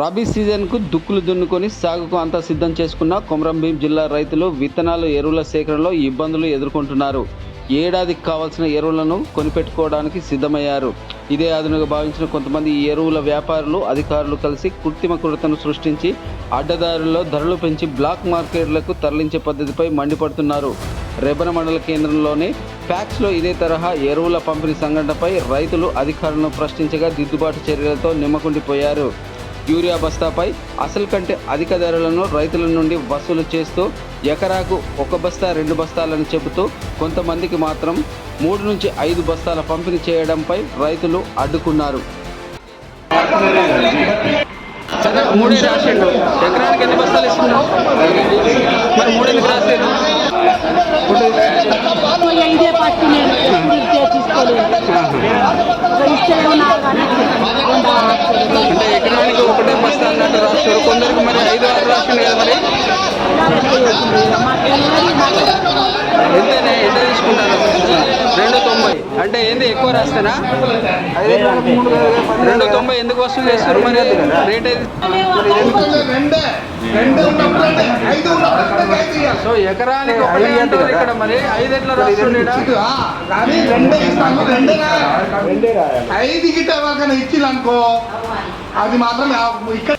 రబీ సీజన్కు దుక్కులు దున్నుకొని సాగుకు అంతా సిద్ధం చేసుకున్న కొమరంభీం జిల్లా రైతులు విత్తనాలు ఎరువుల సేకరణలో ఇబ్బందులు ఎదుర్కొంటున్నారు. ఏడాదికి కావాల్సిన ఎరువులను కొనిపెట్టుకోవడానికి సిద్ధమయ్యారు. ఇదే అదునుగా భావించిన కొంతమంది ఈ ఎరువుల వ్యాపారులు అధికారులు కలిసి కృత్రిమ కొరతను సృష్టించి అడ్డదారుల్లో ధరలు పెంచి బ్లాక్ మార్కెట్లకు తరలించే పద్ధతిపై మండిపడుతున్నారు. రెబన మండల కేంద్రంలోని ఫ్యాక్స్లో ఇదే తరహా ఎరువుల పంపిణీ సంఘటనపై రైతులు అధికారులను ప్రశ్నించగా దిద్దుబాటు చర్యలతో నిమ్మకుండిపోయారు. యూరియా బస్తాపై అసలు కంటే అధిక ధరలను రైతుల నుండి వసూలు చేస్తూ ఎకరాకు ఒక బస్తా రెండు బస్తాలని చెబుతూ కొంతమందికి మాత్రం మూడు నుంచి ఐదు బస్తాల పంపిణీ చేయడంపై రైతులు అడ్డుకున్నారు. మూడే రాసిండు. ఎకరానికి ఎన్ని బస్తాలు ఇస్తున్నావు మరి ఇస్తే ఉన్నా కానీ అంటే ఎకరానికి ఒకటే బస్తా అన్నట్టు రాస్తారు కొందరికి మరి ఐదు ఆరు రాసిండు కదా మరి ఎంతనే ఎంత తీసుకుంటారు? రెండు తొంభై. అంటే ఏంది? ఎక్కువ రాస్తేనా? రెండు తొంభై ఎందుకు వసూలు చేస్తారు? మరి రేట్ సో ఎకరానికి ఒకటే అంటారు ఇక్కడ మరి ఐదు ఎట్లా రెండే రెండే రాయాలి. ఐదు గిట్ట ఇచ్చిరనుకో అది మాత్రం ఇక్కడ.